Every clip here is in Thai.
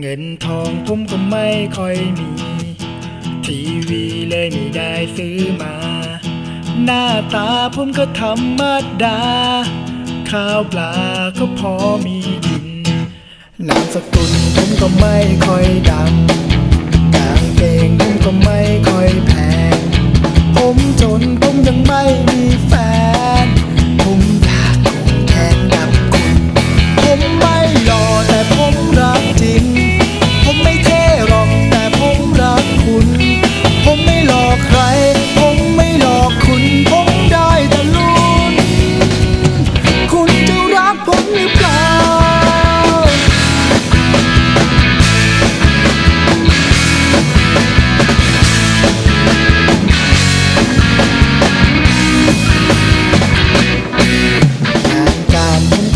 เงินทองผมก็ไม่ค่อยมี ทีวีเลยไม่ได้ซื้อมา หน้าตาผมก็ธรรมดา ข้าวปลาก็พอมีกินนามสกุลผมก็ไม่ค่อยดัง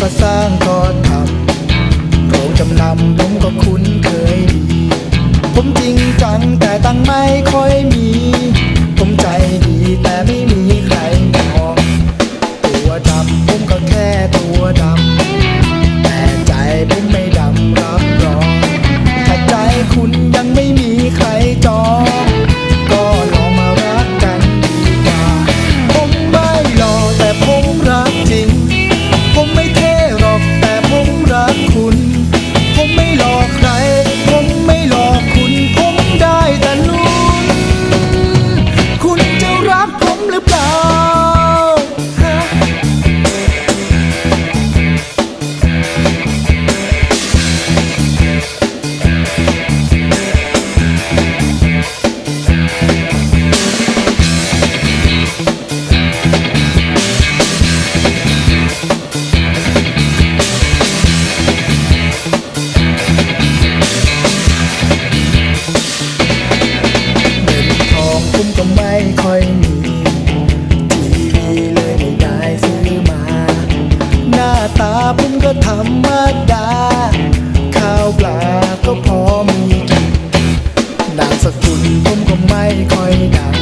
ก็สร้างก็ทำโรงจำนำผมก็คุ้นเคยดี ผมจริงจังแต่ตั้งไม่ค่อยมี ผมใจดีแต่ไม่มีใคร ไม่ค่อยมีทีวีเลยไม่ได้ซื้อมา หน้าตาผมก็ธรรมดา ข้าวปลาก็พอมีกินนามสกุลผมก็ไม่ค่อยดัง